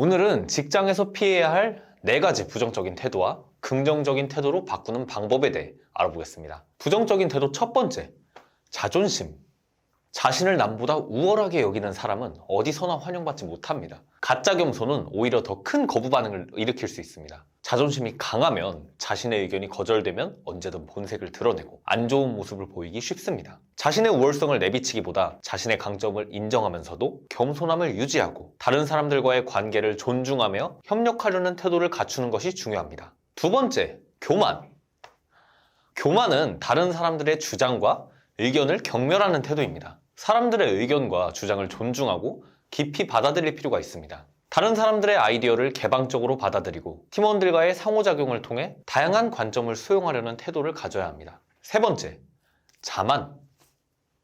오늘은 직장에서 피해야 할 네 가지 부정적인 태도와 긍정적인 태도로 바꾸는 방법에 대해 알아보겠습니다. 부정적인 태도 첫 번째, 자존심. 자신을 남보다 우월하게 여기는 사람은 어디서나 환영받지 못합니다. 가짜 겸손은 오히려 더 큰 거부 반응을 일으킬 수 있습니다. 자존심이 강하면 자신의 의견이 거절되면 언제든 본색을 드러내고 안 좋은 모습을 보이기 쉽습니다. 자신의 우월성을 내비치기보다 자신의 강점을 인정하면서도 겸손함을 유지하고 다른 사람들과의 관계를 존중하며 협력하려는 태도를 갖추는 것이 중요합니다. 두 번째, 교만. 교만은 다른 사람들의 주장과 의견을 경멸하는 태도입니다. 사람들의 의견과 주장을 존중하고 깊이 받아들일 필요가 있습니다. 다른 사람들의 아이디어를 개방적으로 받아들이고 팀원들과의 상호작용을 통해 다양한 관점을 수용하려는 태도를 가져야 합니다. 세 번째, 자만.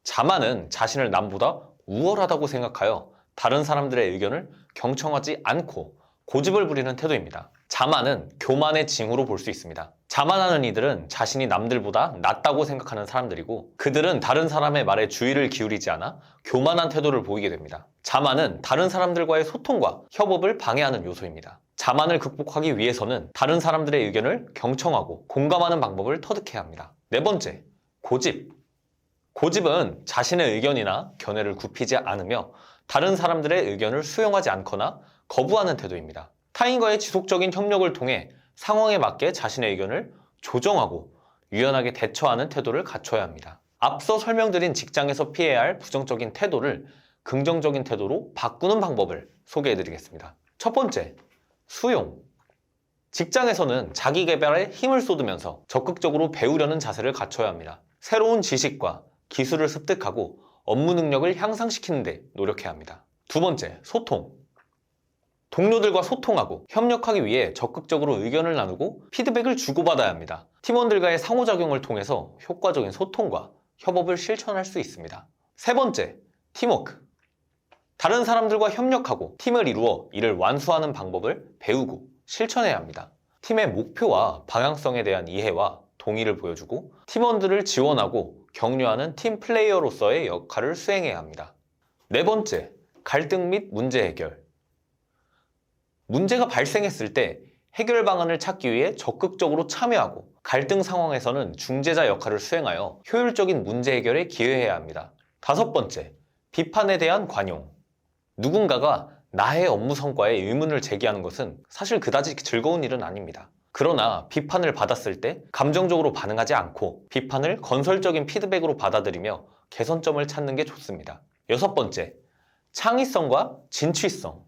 자만은 자신을 남보다 우월하다고 생각하여 다른 사람들의 의견을 경청하지 않고 고집을 부리는 태도입니다. 자만은 교만의 징후로 볼 수 있습니다. 자만하는 이들은 자신이 남들보다 낫다고 생각하는 사람들이고 그들은 다른 사람의 말에 주의를 기울이지 않아 교만한 태도를 보이게 됩니다. 자만은 다른 사람들과의 소통과 협업을 방해하는 요소입니다. 자만을 극복하기 위해서는 다른 사람들의 의견을 경청하고 공감하는 방법을 터득해야 합니다. 네 번째, 고집. 고집은 자신의 의견이나 견해를 굽히지 않으며 다른 사람들의 의견을 수용하지 않거나 거부하는 태도입니다. 타인과의 지속적인 협력을 통해 상황에 맞게 자신의 의견을 조정하고 유연하게 대처하는 태도를 갖춰야 합니다. 앞서 설명드린 직장에서 피해야 할 부정적인 태도를 긍정적인 태도로 바꾸는 방법을 소개해 드리겠습니다. 첫 번째, 수용. 직장에서는 자기 개발에 힘을 쏟으면서 적극적으로 배우려는 자세를 갖춰야 합니다. 새로운 지식과 기술을 습득하고 업무 능력을 향상시키는 데 노력해야 합니다. 두 번째, 소통. 동료들과 소통하고 협력하기 위해 적극적으로 의견을 나누고 피드백을 주고받아야 합니다. 팀원들과의 상호작용을 통해서 효과적인 소통과 협업을 실천할 수 있습니다. 세 번째, 팀워크. 다른 사람들과 협력하고 팀을 이루어 이를 완수하는 방법을 배우고 실천해야 합니다. 팀의 목표와 방향성에 대한 이해와 동의를 보여주고 팀원들을 지원하고 격려하는 팀 플레이어로서의 역할을 수행해야 합니다. 네 번째, 갈등 및 문제 해결. 문제가 발생했을 때 해결 방안을 찾기 위해 적극적으로 참여하고 갈등 상황에서는 중재자 역할을 수행하여 효율적인 문제 해결에 기여해야 합니다. 다섯 번째, 비판에 대한 관용. 누군가가 나의 업무 성과에 의문을 제기하는 것은 사실 그다지 즐거운 일은 아닙니다. 그러나 비판을 받았을 때 감정적으로 반응하지 않고 비판을 건설적인 피드백으로 받아들이며 개선점을 찾는 게 좋습니다. 여섯 번째, 창의성과 진취성.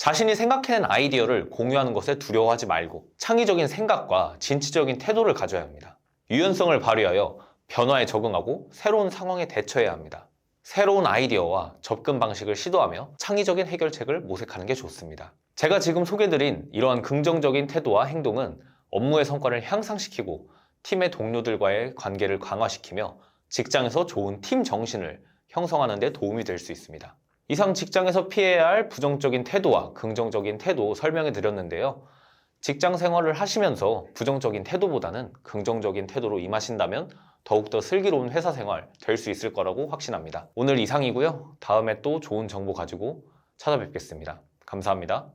자신이 생각해낸 아이디어를 공유하는 것에 두려워하지 말고 창의적인 생각과 진취적인 태도를 가져야 합니다. 유연성을 발휘하여 변화에 적응하고 새로운 상황에 대처해야 합니다. 새로운 아이디어와 접근 방식을 시도하며 창의적인 해결책을 모색하는 게 좋습니다. 제가 지금 소개드린 이러한 긍정적인 태도와 행동은 업무의 성과를 향상시키고 팀의 동료들과의 관계를 강화시키며 직장에서 좋은 팀 정신을 형성하는 데 도움이 될 수 있습니다. 이상 직장에서 피해야 할 부정적인 태도와 긍정적인 태도 설명해 드렸는데요. 직장 생활을 하시면서 부정적인 태도보다는 긍정적인 태도로 임하신다면 더욱더 슬기로운 회사 생활 될 수 있을 거라고 확신합니다. 오늘 이상이고요. 다음에 또 좋은 정보 가지고 찾아뵙겠습니다. 감사합니다.